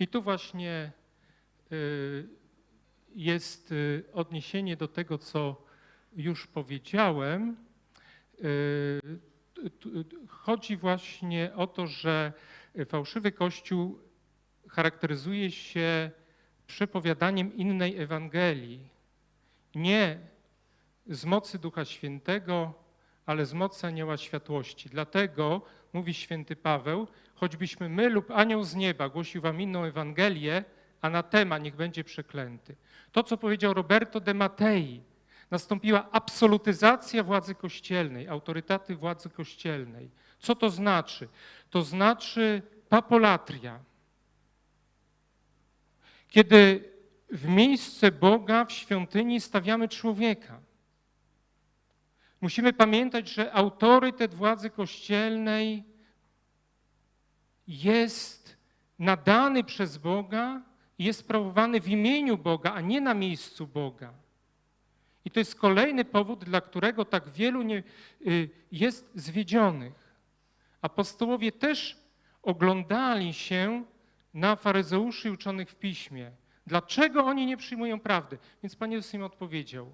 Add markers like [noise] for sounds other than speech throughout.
I tu właśnie y, jest y, odniesienie do tego, co już powiedziałem. Y, Chodzi właśnie o to, że fałszywy Kościół charakteryzuje się przepowiadaniem innej Ewangelii. Nie z mocy Ducha Świętego, ale z mocy anioła światłości. Dlatego mówi święty Paweł, choćbyśmy my lub anioł z nieba głosił wam inną Ewangelię, anatema niech będzie przeklęty. To, co powiedział Roberto de Mattei, nastąpiła absolutyzacja władzy kościelnej, autorytaty władzy kościelnej. Co to znaczy? To znaczy papolatria. Kiedy w miejsce Boga w świątyni stawiamy człowieka. Musimy pamiętać, że autorytet władzy kościelnej jest nadany przez Boga jest sprawowany w imieniu Boga, a nie na miejscu Boga. I to jest kolejny powód, dla którego tak wielu nie, y, jest zwiedzionych. Apostołowie też oglądali się na faryzeuszy uczonych w piśmie. Dlaczego oni nie przyjmują prawdy? Więc Pan Jezus im odpowiedział: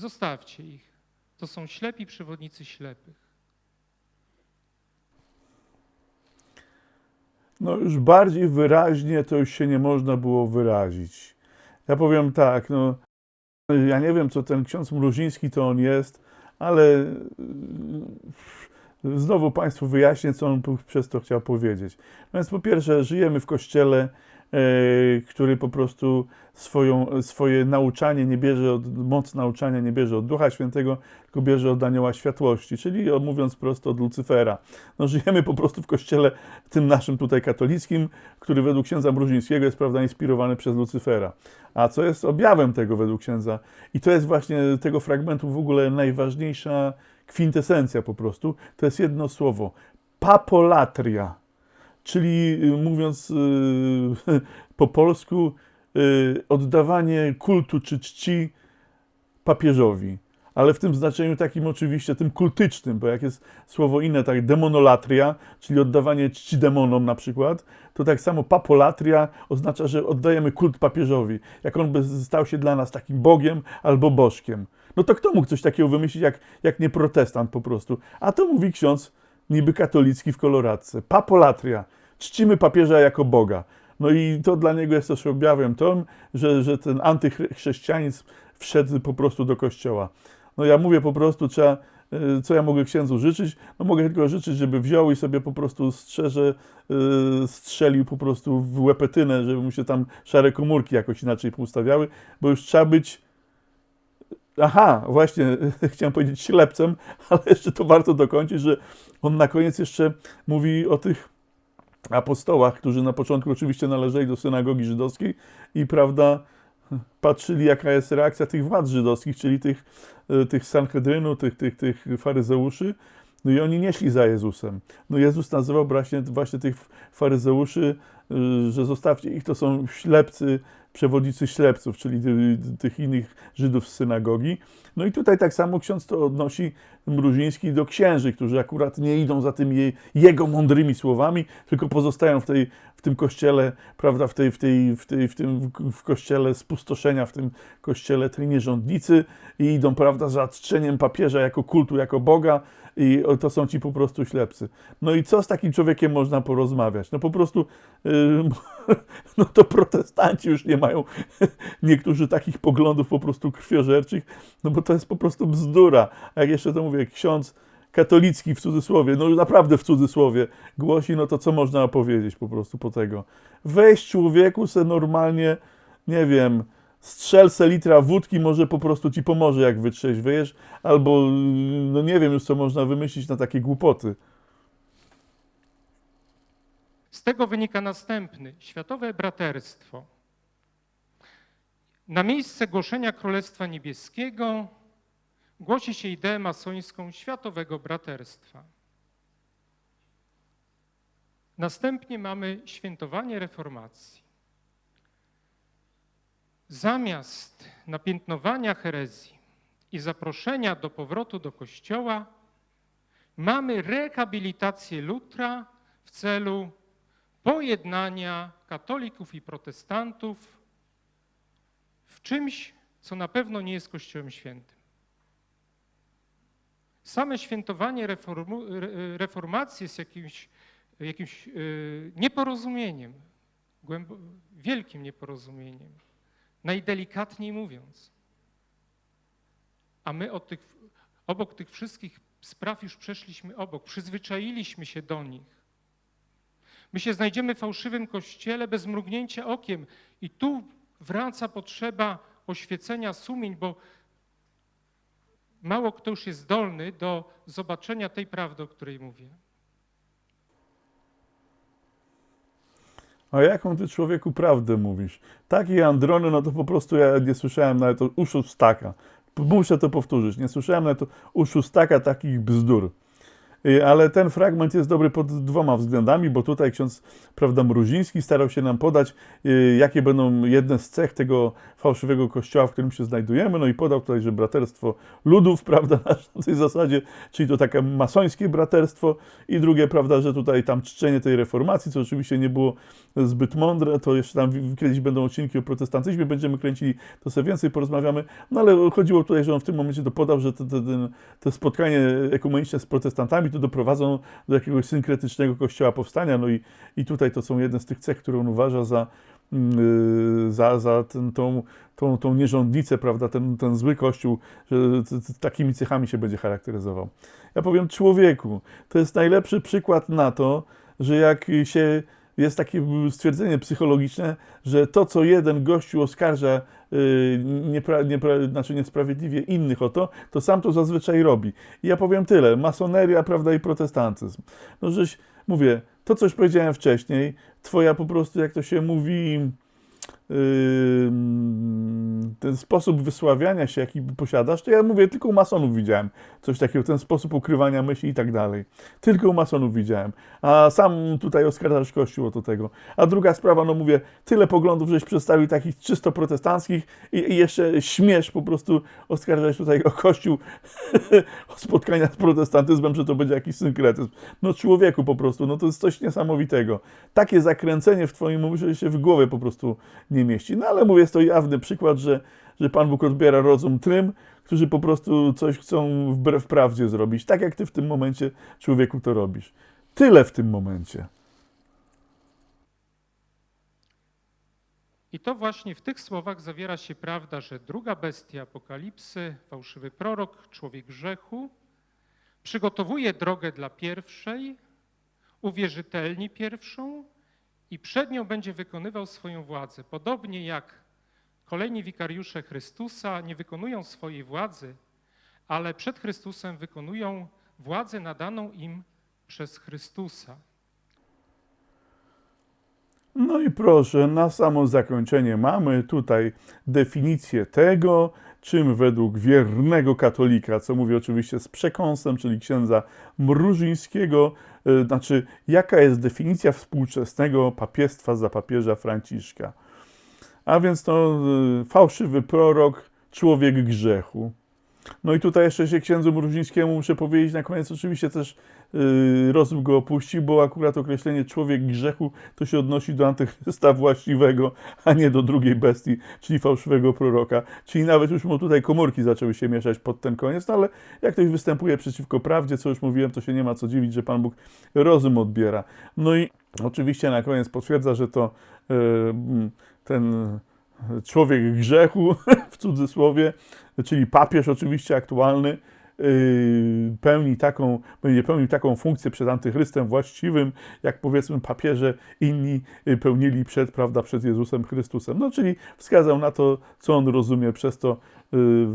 Zostawcie ich. To są ślepi przewodnicy ślepych. No już bardziej wyraźnie to już się nie można było wyrazić. Ja powiem tak, no ja nie wiem, co ten ksiądz Mruziński to on jest, ale yy, znowu Państwu wyjaśnię, co on przez to chciał powiedzieć. No więc po pierwsze, żyjemy w kościele, który po prostu swoją, swoje nauczanie nie bierze od, moc nauczania nie bierze od Ducha Świętego, tylko bierze od Anioła Światłości, czyli mówiąc prosto od Lucyfera. No żyjemy po prostu w kościele tym naszym tutaj katolickim, który według księdza Mruzińskiego jest prawda inspirowany przez Lucyfera. A co jest objawem tego według księdza? I to jest właśnie tego fragmentu w ogóle najważniejsza kwintesencja po prostu. To jest jedno słowo. Papolatria. Czyli y, mówiąc y, [laughs] po polsku, y, oddawanie kultu czy czci papieżowi. Ale w tym znaczeniu takim oczywiście, tym kultycznym, bo jak jest słowo inne, tak demonolatria, czyli oddawanie czci demonom na przykład, to tak samo papolatria oznacza, że oddajemy kult papieżowi, jak on by stał się dla nas takim Bogiem albo bożkiem. No to kto mógł coś takiego wymyślić, jak, jak nie protestant po prostu? A to mówi ksiądz niby katolicki w koloradce. Papolatria. Czcimy papieża jako Boga. No i to dla niego jest też objawem tym, że, że ten antychrześcijanizm wszedł po prostu do kościoła. No ja mówię po prostu, trzeba, y, co ja mogę księdzu życzyć? No mogę tylko życzyć, żeby wziął i sobie po prostu strzeże, y, strzelił po prostu w łepetynę, żeby mu się tam szare komórki jakoś inaczej poustawiały, bo już trzeba być Aha, właśnie, [laughs] chciałem powiedzieć ślepcem, [laughs] ale jeszcze to warto dokończyć, że on na koniec jeszcze mówi o tych apostołach, którzy na początku oczywiście należeli do synagogi żydowskiej i prawda, patrzyli jaka jest reakcja tych władz żydowskich, czyli tych, e, tych Sanhedrynu, tych, tych, tych faryzeuszy, no i oni nie szli za Jezusem. No Jezus nazywał właśnie, właśnie tych faryzeuszy, y, że zostawcie ich, to są ślepcy, przewodnicy ślepców, czyli ty- tych innych Żydów z synagogi. No i tutaj tak samo ksiądz to odnosi Mruziński do księży, którzy akurat nie idą za tymi je, jego mądrymi słowami, tylko pozostają w, tej, w tym kościele, prawda, w, tej, w, tej, w, tej, w tym w kościele spustoszenia, w tym kościele tej nierządnicy i idą, prawda, za czczeniem papieża jako kultu, jako Boga i to są ci po prostu ślepcy. No i co z takim człowiekiem można porozmawiać? No po prostu, yy, [laughs] no to protestanci już nie mają [laughs] niektórzy takich poglądów po prostu krwiożerczych, no bo to jest po prostu bzdura. A jak jeszcze to mówię, ksiądz katolicki w cudzysłowie, no naprawdę w cudzysłowie głosi, no to co można powiedzieć po prostu po tego? Weź człowieku se normalnie, nie wiem, strzel se litra wódki, może po prostu ci pomoże, jak wytrzeźwiejesz, albo no nie wiem już, co można wymyślić na takie głupoty. Z tego wynika następny światowe braterstwo. Na miejsce głoszenia Królestwa Niebieskiego głosi się ideę masońską światowego braterstwa. Następnie mamy świętowanie reformacji. Zamiast napiętnowania herezji i zaproszenia do powrotu do Kościoła, mamy rehabilitację Lutra w celu pojednania katolików i protestantów w czymś, co na pewno nie jest Kościołem Świętym. Same świętowanie reformu, re- reformacji jest jakimś, jakimś yy, nieporozumieniem, wielkim nieporozumieniem, najdelikatniej mówiąc. A my tych, obok tych wszystkich spraw już przeszliśmy obok, przyzwyczailiśmy się do nich. My się znajdziemy w fałszywym kościele bez mrugnięcia okiem i tu wraca potrzeba oświecenia sumień, bo mało kto już jest zdolny do zobaczenia tej prawdy, o której mówię. A jaką ty człowieku prawdę mówisz? Takie androny, no to po prostu ja nie słyszałem nawet u szóstaka. Muszę to powtórzyć. Nie słyszałem nawet u szóstaka takich bzdur. Y, Ale ten fragment jest dobry pod dwoma względami, bo tutaj ksiądz prawda, Mruziński starał się nam podać, y, jakie będą jedne z cech tego fałszywego kościoła, w którym się znajdujemy. No i podał tutaj, że braterstwo ludów, [laughs] prawda, na tej zasadzie, czyli to takie masońskie braterstwo. I drugie, prawda, że tutaj tam czczenie tej reformacji, co oczywiście nie było zbyt mądre, to jeszcze tam kiedyś będą odcinki o protestantyzmie, będziemy kręcili, to sobie więcej porozmawiamy. No ale chodziło tutaj, że on w tym momencie to podał, że to spotkanie ekumeniczne z protestantami to doprowadzą do jakiegoś synkretycznego kościoła powstania. No i, i tutaj to są jedne z tych cech, które on uważa za, yy, za, za ten, tą, tą, tą nierządnicę, prawda, ten, ten zły kościół, że takimi cechami się będzie charakteryzował. Ja powiem człowieku, to jest najlepszy przykład na to, że jak się jest takie stwierdzenie psychologiczne, że to, co jeden gościu oskarża yy, niepra, niepra, znaczy niesprawiedliwie innych o to, to sam to zazwyczaj robi. I ja powiem tyle, masoneria, prawda, i protestantyzm. No żeś, mówię, to, co już powiedziałem wcześniej, twoja po prostu, jak to się mówi, ten sposób wysławiania się, jaki posiadasz, to ja mówię, tylko u masonów widziałem coś takiego, ten sposób ukrywania myśli i tak dalej. Tylko u masonów widziałem. A sam tutaj oskarżasz Kościół o to tego. A druga sprawa, no mówię, tyle poglądów, żeś przedstawił takich czysto protestanckich i, i jeszcze śmiesz po prostu oskarżać tutaj o Kościół [laughs] o spotkania z protestantyzmem, że to będzie jakiś synkretyzm. No człowieku po prostu, no to jest coś niesamowitego. Takie zakręcenie w twoim umyśle się w głowie po prostu nie mieści. No ale mówię, jest to jawny przykład, że, że Pan Bóg odbiera rozum tym, którzy po prostu coś chcą wbrew prawdzie zrobić. Tak jak ty w tym momencie, człowieku, to robisz. Tyle w tym momencie. I to właśnie w tych słowach zawiera się prawda, że druga bestia apokalipsy, fałszywy prorok, człowiek grzechu, przygotowuje drogę dla pierwszej, uwierzytelni pierwszą i przed nią będzie wykonywał swoją władzę. Podobnie jak kolejni wikariusze Chrystusa nie wykonują swojej władzy, ale przed Chrystusem wykonują władzę nadaną im przez Chrystusa. No i proszę, na samo zakończenie mamy tutaj definicję tego, czym według wiernego katolika, co mówię oczywiście z przekąsem, czyli księdza Mrużyńskiego, y, znaczy jaka jest definicja współczesnego papiestwa za papieża Franciszka. A więc to y, fałszywy prorok, człowiek grzechu. No i tutaj jeszcze się księdzu Mrużyńskiemu muszę powiedzieć na koniec, oczywiście też yy, rozum go opuści, bo akurat określenie człowiek grzechu to się odnosi do antychrysta właściwego, a nie do drugiej bestii, czyli fałszywego proroka. Czyli nawet już mu tutaj komórki zaczęły się mieszać pod ten koniec, no ale jak ktoś występuje przeciwko prawdzie, co już mówiłem, to się nie ma co dziwić, że Pan Bóg rozum odbiera. No i oczywiście na koniec potwierdza, że to yy, ten człowiek grzechu, [laughs] w cudzysłowie, czyli papież oczywiście aktualny, yy, pełni taką, będzie pełnił taką funkcję przed antychrystem właściwym, jak powiedzmy papieże inni yy, pełnili przed, prawda, przed Jezusem Chrystusem. No czyli wskazał na to, co on rozumie przez to,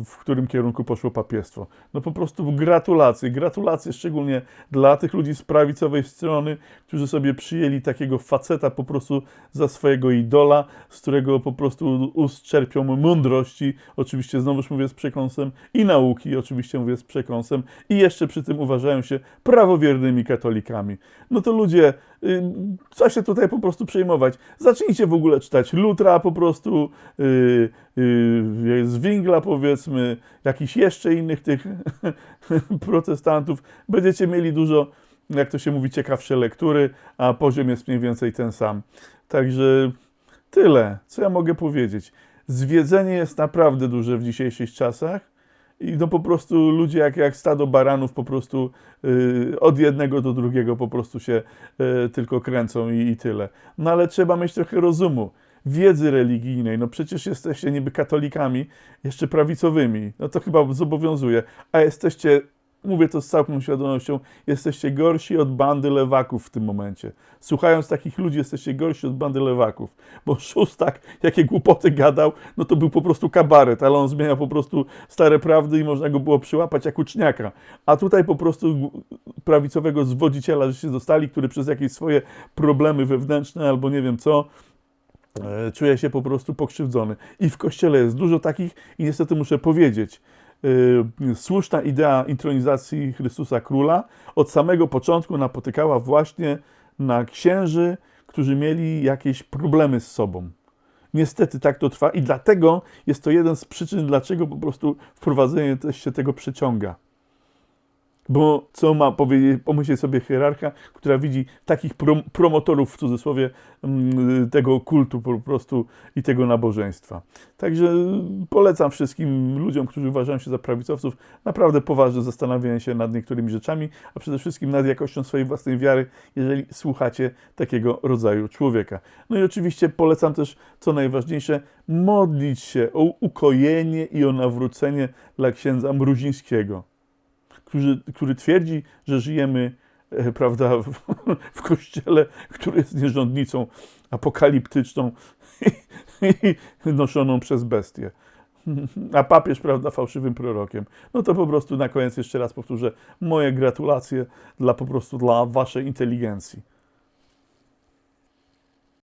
w którym kierunku poszło papiestwo. No po prostu gratulacje, gratulacje szczególnie dla tych ludzi z prawicowej strony, którzy sobie przyjęli takiego faceta po prostu za swojego idola, z którego po prostu ust czerpią mądrości, oczywiście znowuż mówię z przekąsem, i nauki, oczywiście mówię z przekąsem, i jeszcze przy tym uważają się prawowiernymi katolikami. No to ludzie, y, co się tutaj po prostu przejmować? Zacznijcie w ogóle czytać Lutra po prostu, y, y, Zwingla powiedzmy, jakichś jeszcze innych tych [laughs] protestantów. Będziecie mieli dużo, jak to się mówi, ciekawsze lektury, a poziom jest mniej więcej ten sam. Także tyle, co ja mogę powiedzieć. Zwiedzenie jest naprawdę duże w dzisiejszych czasach. I no po prostu ludzie jak, jak stado baranów po prostu y, od jednego do drugiego po prostu się y, tylko kręcą i, i tyle. No ale trzeba mieć trochę rozumu, wiedzy religijnej. No przecież jesteście niby katolikami, jeszcze prawicowymi. No to chyba zobowiązuje. A jesteście, mówię to z całą świadomością, jesteście gorsi od bandy lewaków w tym momencie. Słuchając takich ludzi, jesteście gorsi od bandy lewaków. Bo Szóstak, jakie głupoty gadał, no to był po prostu kabaret, ale on zmienia po prostu stare prawdy i można go było przyłapać jak uczniaka. A tutaj po prostu prawicowego zwodziciela, że się dostali, który przez jakieś swoje problemy wewnętrzne albo nie wiem co, e, czuje się po prostu pokrzywdzony. I w kościele jest dużo takich i niestety muszę powiedzieć, yy, słuszna idea intronizacji Chrystusa Króla od samego początku napotykała właśnie na księży, którzy mieli jakieś problemy z sobą. Niestety tak to trwa i dlatego jest to jeden z przyczyn, dlaczego po prostu wprowadzenie się tego przeciąga. Bo co ma powiedzieć, pomyśleć sobie hierarcha, która widzi takich prom promotorów w cudzysłowie mm, tego kultu po prostu i tego nabożeństwa. Także polecam wszystkim ludziom, którzy uważają się za prawicowców, naprawdę poważne zastanawianie się nad niektórymi rzeczami, a przede wszystkim nad jakością swojej własnej wiary, jeżeli słuchacie takiego rodzaju człowieka. No i oczywiście polecam też, co najważniejsze, modlić się o ukojenie i o nawrócenie dla księdza Mruzińskiego który, który twierdzi, że żyjemy e, prawda, w, w kościele, który jest nierządnicą apokaliptyczną i, i noszoną przez bestię. A papież, prawda, fałszywym prorokiem. No to po prostu na koniec jeszcze raz powtórzę moje gratulacje dla po prostu dla waszej inteligencji.